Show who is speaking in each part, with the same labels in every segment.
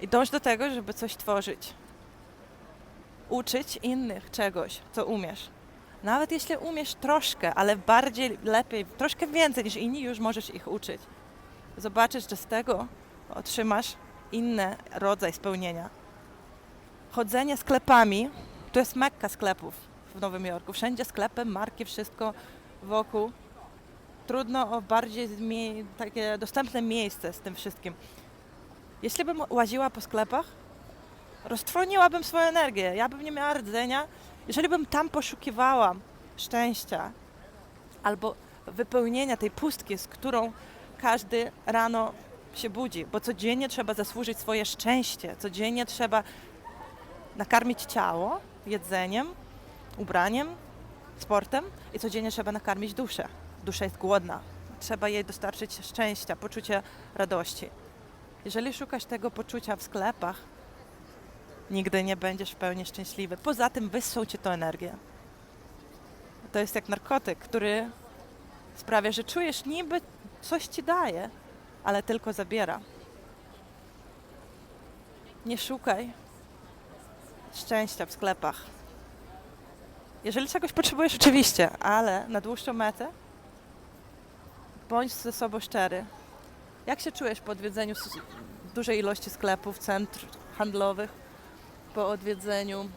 Speaker 1: I dąż do tego, żeby coś tworzyć. Uczyć innych czegoś, co umiesz. Nawet jeśli umiesz troszkę, ale bardziej, lepiej, troszkę więcej niż inni, już możesz ich uczyć. Zobaczysz, że z tego otrzymasz inny rodzaj spełnienia. Chodzenie sklepami to jest mekka sklepów w Nowym Jorku. Wszędzie sklepy, marki, wszystko wokół. Trudno o bardziej takie dostępne miejsce z tym wszystkim. Jeśli bym łaziła po sklepach, roztrwoniłabym swoją energię. Ja bym nie miała rdzenia. Jeżeli bym tam poszukiwała szczęścia albo wypełnienia tej pustki, z którą każdy rano się budzi, bo codziennie trzeba zasłużyć swoje szczęście, codziennie trzeba nakarmić ciało jedzeniem, ubraniem, sportem i codziennie trzeba nakarmić duszę. Dusza jest głodna. Trzeba jej dostarczyć szczęścia, poczucia radości. Jeżeli szukasz tego poczucia w sklepach, nigdy nie będziesz w pełni szczęśliwy. Poza tym wyssą cię to energię. To jest jak narkotyk, który sprawia, że czujesz niby coś ci daje, ale tylko zabiera. Nie szukaj szczęścia w sklepach. Jeżeli czegoś potrzebujesz, oczywiście, ale na dłuższą metę bądź ze sobą szczery. Jak się czujesz po odwiedzeniu dużej ilości sklepów, centr handlowych, po odwiedzeniu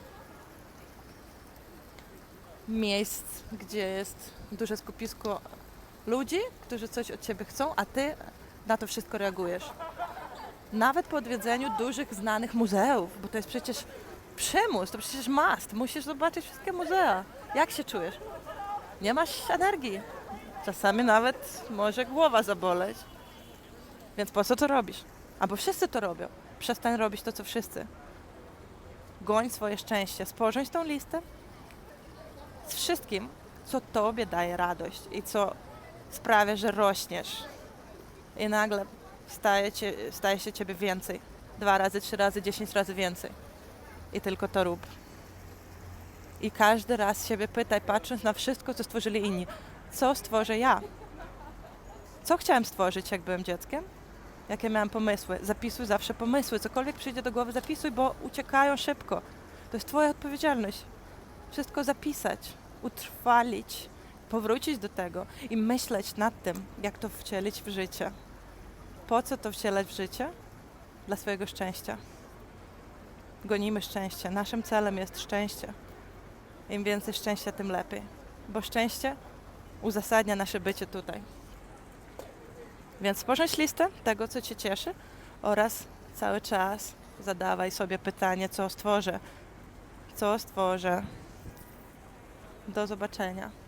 Speaker 1: miejsc, gdzie jest duże skupisko ludzi, którzy coś od ciebie chcą, a ty na to wszystko reagujesz? Nawet po odwiedzeniu dużych, znanych muzeów, bo to jest przecież przymus, to przecież must. Musisz zobaczyć wszystkie muzea. Jak się czujesz? Nie masz energii. Czasami nawet może głowa zaboleć. Więc po co to robisz? Albo wszyscy to robią. Przestań robić to, co wszyscy. Goń swoje szczęście. Sporządź tą listę z wszystkim, co tobie daje radość i co sprawia, że rośniesz. I nagle staje, cie, staje się ciebie więcej. Dwa razy, trzy razy, dziesięć razy więcej. I tylko to rób. I każdy raz siebie pytaj, patrząc na wszystko, co stworzyli inni. Co stworzę ja? Co chciałem stworzyć, jak byłem dzieckiem? Jakie miałem pomysły? Zapisuj zawsze pomysły. Cokolwiek przyjdzie do głowy, zapisuj, bo uciekają szybko. To jest Twoja odpowiedzialność. Wszystko zapisać, utrwalić, powrócić do tego i myśleć nad tym, jak to wcielić w życie. Po co to wcielać w życie? Dla swojego szczęścia. Gonimy szczęście. Naszym celem jest szczęście. Im więcej szczęścia, tym lepiej. Bo szczęście uzasadnia nasze bycie tutaj. Więc sporządź listę tego, co Cię cieszy oraz cały czas zadawaj sobie pytanie, co stworzę. Co stworzę. Do zobaczenia.